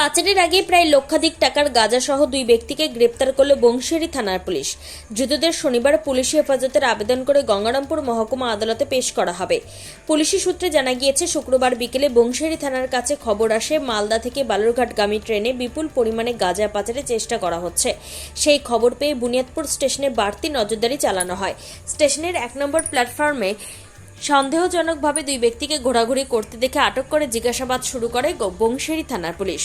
পাচারের আগে প্রায় লক্ষাধিক টাকার গাঁজাসহ দুই ব্যক্তিকে গ্রেপ্তার করল বংশিয়ারি থানার পুলিশ। ধৃতদের শনিবার পুলিশি হেফাজতের আবেদন করে গঙ্গারামপুর মহকুমা আদালতে পেশ করা হবে। পুলিশি সূত্রে জানা গিয়েছে, শুক্রবার বিকেলে বংশিয়ারি থানার কাছে খবর আসে, মালদা থেকে বালুরঘাটগামী ট্রেনে বিপুল পরিমাণে গাঁজা পাচারের চেষ্টা করা হচ্ছে। সেই খবর পেয়ে বুনিয়াদপুর স্টেশনে বাড়তি নজরদারি চালানো হয়। স্টেশনের এক নম্বর প্ল্যাটফর্মে সন্দেহজনকভাবে দুই ব্যক্তিকে ঘোরাঘুরি করতে দেখে আটক করে জিজ্ঞাসাবাদ শুরু করে বংশেরি থানার পুলিশ।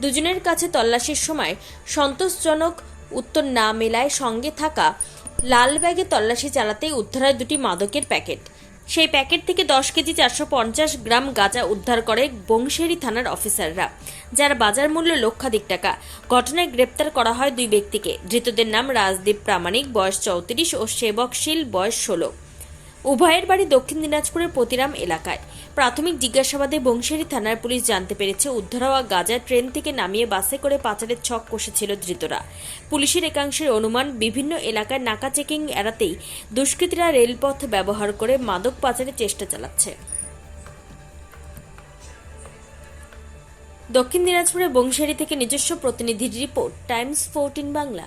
দুজনের কাছে তল্লাশির সময় সন্তোষজনক উত্তর না মেলায় সঙ্গে থাকা লাল ব্যাগে তল্লাশি চালাতেই উদ্ধার হয় দুটি মাদকের প্যাকেট। সেই প্যাকেট থেকে দশ কেজি চারশো পঞ্চাশ গ্রাম গাঁজা উদ্ধার করে বংশেরি থানার অফিসাররা, যার বাজার মূল্য লক্ষাধিক টাকা। ঘটনায় গ্রেপ্তার করা হয় দুই ব্যক্তিকে। ধৃতদের নাম রাজদীপ প্রামাণিক, বয়স চৌত্রিশ, ও সেবকশীল, বয়স ষোলো। উভয়ের বাড়ি দক্ষিণ দিনাজপুরের প্রতিরাম এলাকায়। প্রাথমিক জিজ্ঞাসাবাদে বংশেরি থানার পুলিশ জানতে পেরেছে উদ্ধার হওয়া গাজা ট্রেন থেকে নামিয়ে বাসে করে পাচারের ছক কষেছিল ধৃতরা। পুলিশের একাংশের অনুমান, বিভিন্ন এলাকায় নাকা চেকিং এড়াতেই দুষ্কৃতীরা রেলপথ ব্যবহার করে মাদক পাচারের চেষ্টা চালাচ্ছে। দক্ষিণ দিনাজপুরের বংশারি থেকে নিজস্ব প্রতিনিধির রিপোর্ট, টাইমস ফোরটিন বাংলা।